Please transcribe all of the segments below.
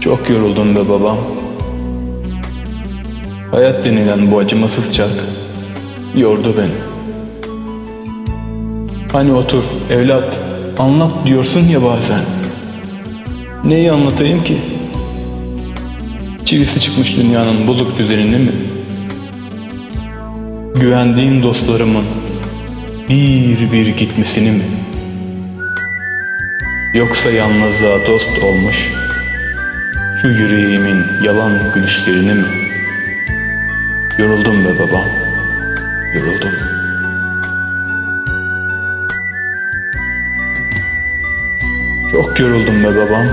Çok yoruldum be babam. Hayat denilen bu acımasız çark yordu beni. Hani otur evlat anlat diyorsun ya bazen. Neyi anlatayım ki? Çivisi çıkmış dünyanın bozuk düzenini mi? Güvendiğim dostlarımın bir bir gitmesini mi? Yoksa yalnızlığa dost olmuş şu yüreğimin yalan gülüşlerini mi? Yoruldum be babam, yoruldum. Çok yoruldum be babam.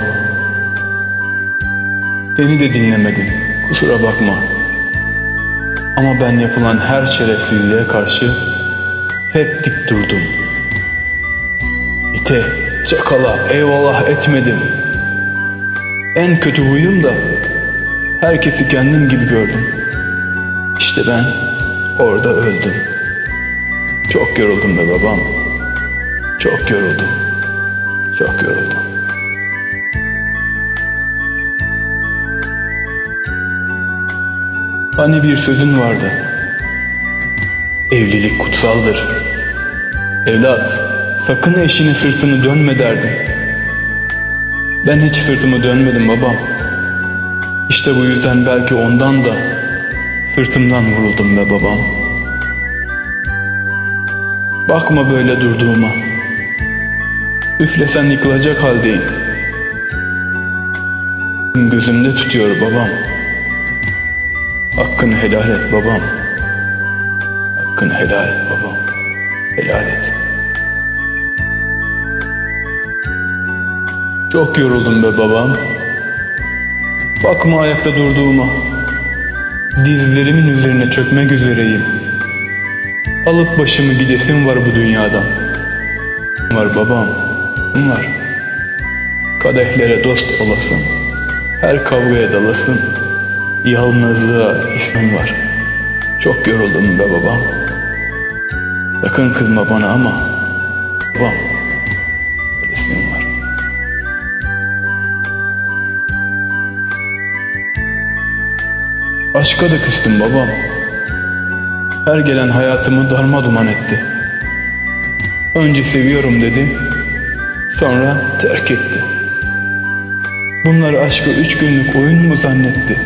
Seni de dinlemedim, kusura bakma. Ama ben yapılan her şerefsizliğe karşı hep dik durdum. İte, çakala eyvallah etmedim. En kötü huyum da herkesi kendim gibi gördüm. İşte ben orada öldüm. Çok yoruldum be babam. Çok yoruldum. Çok yoruldum. Hani bir sözün vardı. Evlilik kutsaldır. Evlat, sakın eşine sırtını dönme derdin. Ben hiç sırtımı dönmedim babam. İşte bu yüzden belki ondan da sırtımdan vuruldum be babam. Bakma böyle durduğuma. Üflesen yıkılacak haldeyim. Gözümde tutuyor babam. Hakkını helal et babam. Hakkını helal et babam. Helal et. Çok yoruldum be babam. Bakma ayakta durduğuma. Dizlerimin üzerine çökmek üzereyim. Alıp başımı gidesim var bu dünyadan. Var babam, var. Kadehlere dost olasın. Her kavgaya dalasın. Yalnızlığa ismim var. Çok yoruldum be babam. Sakın kızma bana ama babam. Aşka da küstüm babam. Her gelen hayatımı darma duman etti. Önce seviyorum dedi, sonra terk etti. Bunları aşkı üç günlük oyun mu zannetti?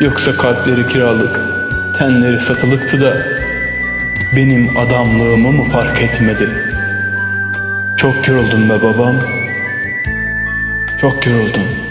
Yoksa kalpleri kiralık, tenleri satılıktı da benim adamlığımı mı fark etmedi? Çok yoruldum be babam, çok yoruldum.